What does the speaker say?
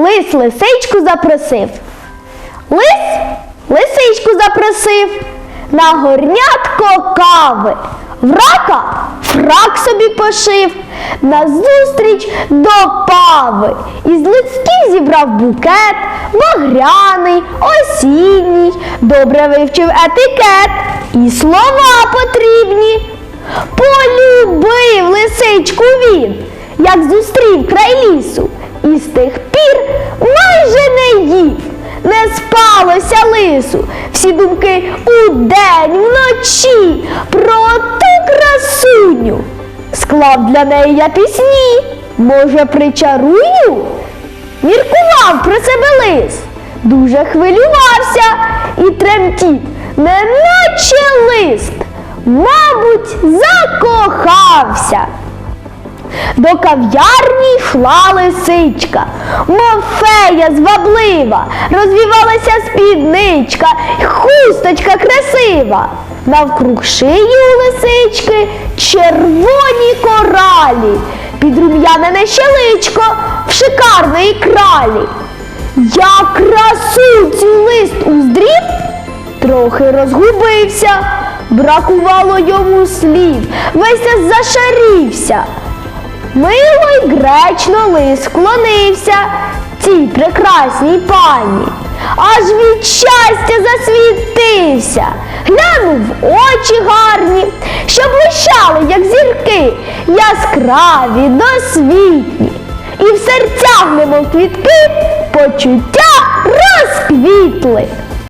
Лис лисичку запросив. Лис лисичку запросив на горнятко кави. В рака фрак собі пошив, назустріч до пави. Із листків зібрав букет, багряний, осінній, добре вивчив етикет і слова потрібні. Полюбив лисичку він, як зустрів край лісу, і з тих майже не їв. Не спалося лису, всі думки удень, вночі про ту красуню. Склав для неї я пісні, може, причарую? Міркував про себе лис, дуже хвилювався і тремтів, неначе лист, мабуть, закохався. До кав'ярні йшла лисичка, мов фея зваблива, розвівалася спідничка, хусточка красива. Навкруг шиї у лисички червоні коралі, підрум'янене щеличко в шикарної кралі. Як красу цю лист уздрів, трохи розгубився, бракувало йому слів, весь зашарівся. Мило гречно лис вклонився цій прекрасній пані, аж від щастя засвітився, глянув очі гарні, що блищали, як зірки, яскраві, досвітні, і в серцях, немов квітки, почуття розквітли.